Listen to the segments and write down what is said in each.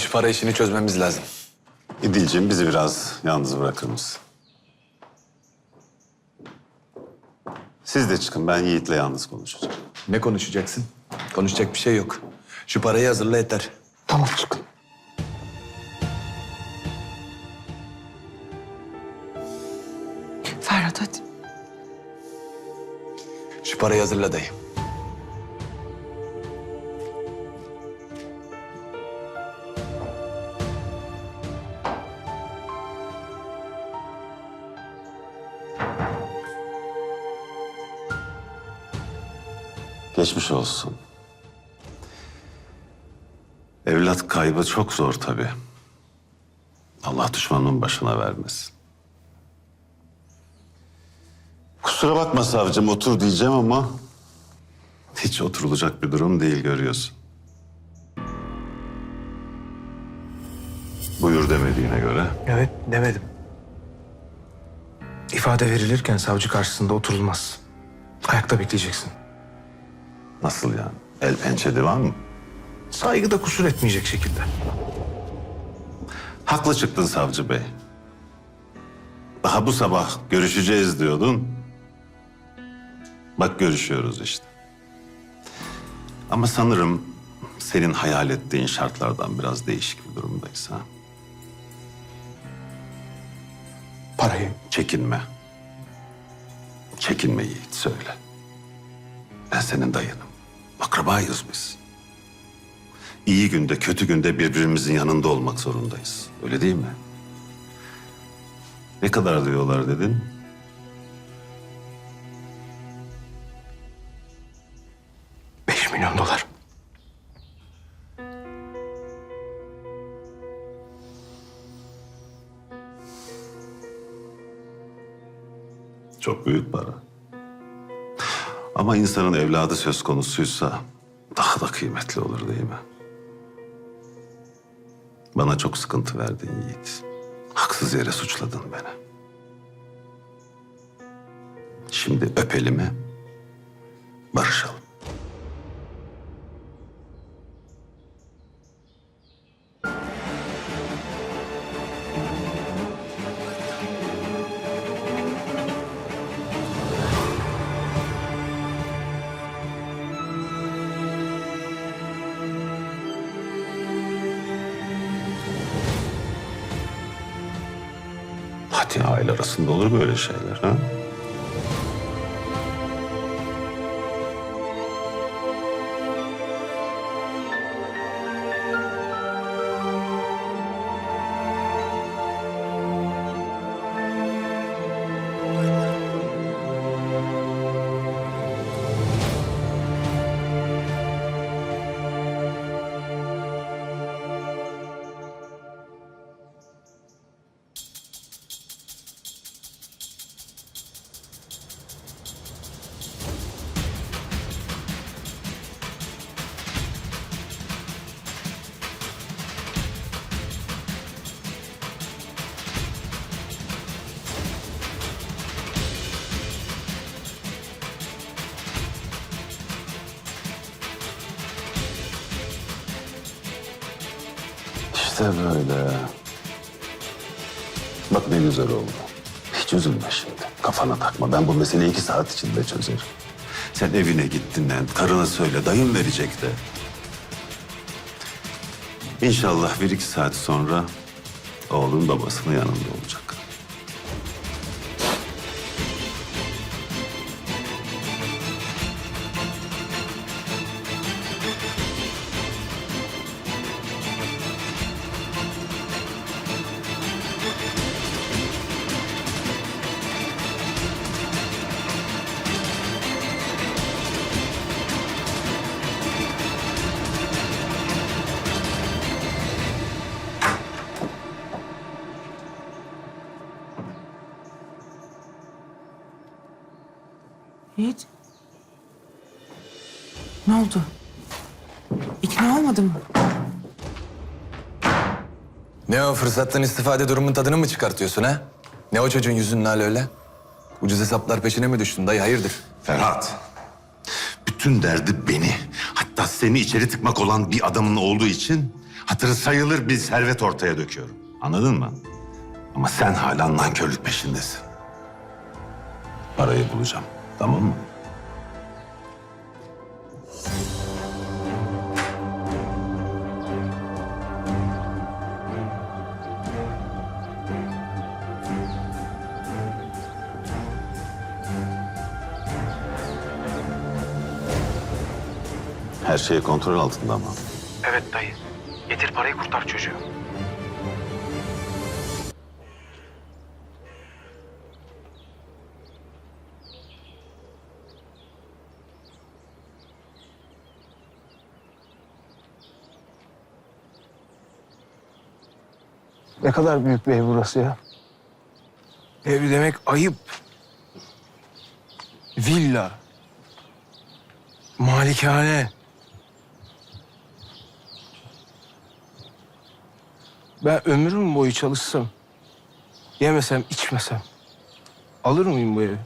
Şu para işini çözmemiz lazım. İdilciğim bizi biraz yalnız bırakır mısın? Siz de çıkın ben Yiğit'le yalnız konuşacağım. Ne konuşacaksın? Konuşacak bir şey yok. Şu parayı hazırla yeter. Tamam çıkın. Ferhat hadi. Şu parayı hazırla dayı. Geçmiş olsun. Evlat kaybı çok zor tabii. Allah düşmanın başına vermesin. Kusura bakma savcım otur diyeceğim ama... ...hiç oturulacak bir durum değil görüyorsun. Buyur demediğine göre. Evet demedim. İfade verilirken savcı karşısında oturulmaz. Ayakta bekleyeceksin. Nasıl yani? El pençe divan mı? Saygıda kusur etmeyecek şekilde. Haklı çıktın savcı bey. Daha bu sabah görüşeceğiz diyordun. Bak görüşüyoruz işte. Ama sanırım senin hayal ettiğin şartlardan biraz değişik bir durumdayız ha. Parayı Çekinme. Çekinme Yiğit söyle. Ben senin dayınım. Akrabayız biz. İyi günde kötü günde birbirimizin yanında olmak zorundayız. Öyle değil mi? Ne kadar alıyorlar dedin? beş milyon dolar. Çok büyük para. Ama insanın evladı söz konusuysa daha da kıymetli olur değil mi? Bana çok sıkıntı verdin Yiğit. Haksız yere suçladın beni. Şimdi öp elimi, barışalım. Hadi aile arasında olur böyle şeyler ha? İşte böyle. Bak ne güzel oldu. Hiç üzülme şimdi. Kafana takma. Ben bu meseleyi iki saat içinde çözerim. Sen evine git dinlen. Karına söyle. Dayım verecek de. İnşallah bir iki saat sonra oğlun babasının yanında olacak. Yiğit. Ne oldu? İkna olmadın mı? Ne o fırsattan istifade durumun tadını mı çıkartıyorsun ha? Ne o çocuğun yüzünün hali öyle? Ucuz hesaplar peşine mi düştün dayı hayırdır? Ferhat. Bütün derdi beni, hatta seni içeri tıkmak olan bir adamın olduğu için Hatırı sayılır bir servet ortaya döküyorum. Anladın mı? Ama sen hala nankörlük peşindesin. Parayı bulacağım. Tamam mı? Her şey kontrol altında ama. Evet dayı. Getir parayı kurtar çocuğu. Ne kadar büyük bir ev burası ya. Ev demek ayıp. Villa. Malikane. Ben ömrüm boyu çalışsam, yemesem, içmesem alır mıyım bu evi?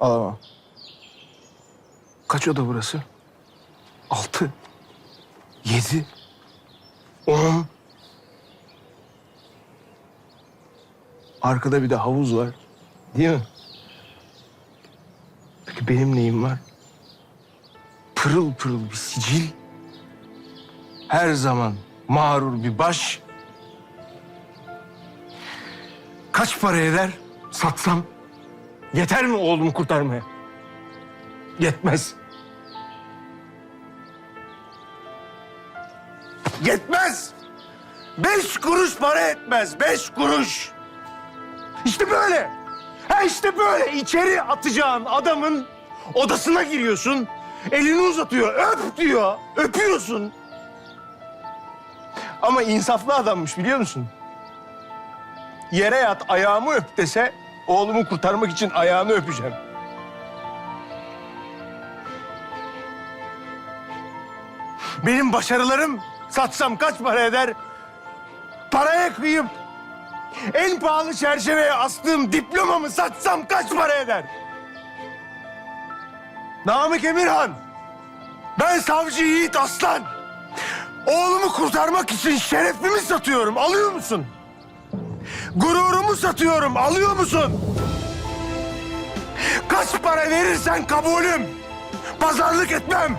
Alamam. Kaç oda burası? Altı, yedi, on. Arkada bir de havuz var. Değil mi? Peki benim neyim var? Pırıl pırıl bir sicil her zaman mağrur bir baş. Kaç para eder satsam? Yeter mi oğlumu kurtarmaya? Yetmez. Yetmez. Beş kuruş para etmez. Beş kuruş. İşte böyle. Ha işte böyle içeri atacağın adamın odasına giriyorsun. Elini uzatıyor. Öp diyor. Öpüyorsun. Ama insaflı adammış biliyor musun? Yere yat ayağımı öp dese oğlumu kurtarmak için ayağını öpeceğim. Benim başarılarım satsam kaç para eder? Paraya kıyıp en pahalı çerçeveye astığım diplomamı satsam kaç para eder? Namık Emirhan. Ben savcı Yiğit Aslan. Oğlumu kurtarmak için şerefimi satıyorum. Alıyor musun? Gururumu satıyorum. Alıyor musun? Kaç para verirsen kabulüm. Pazarlık etmem.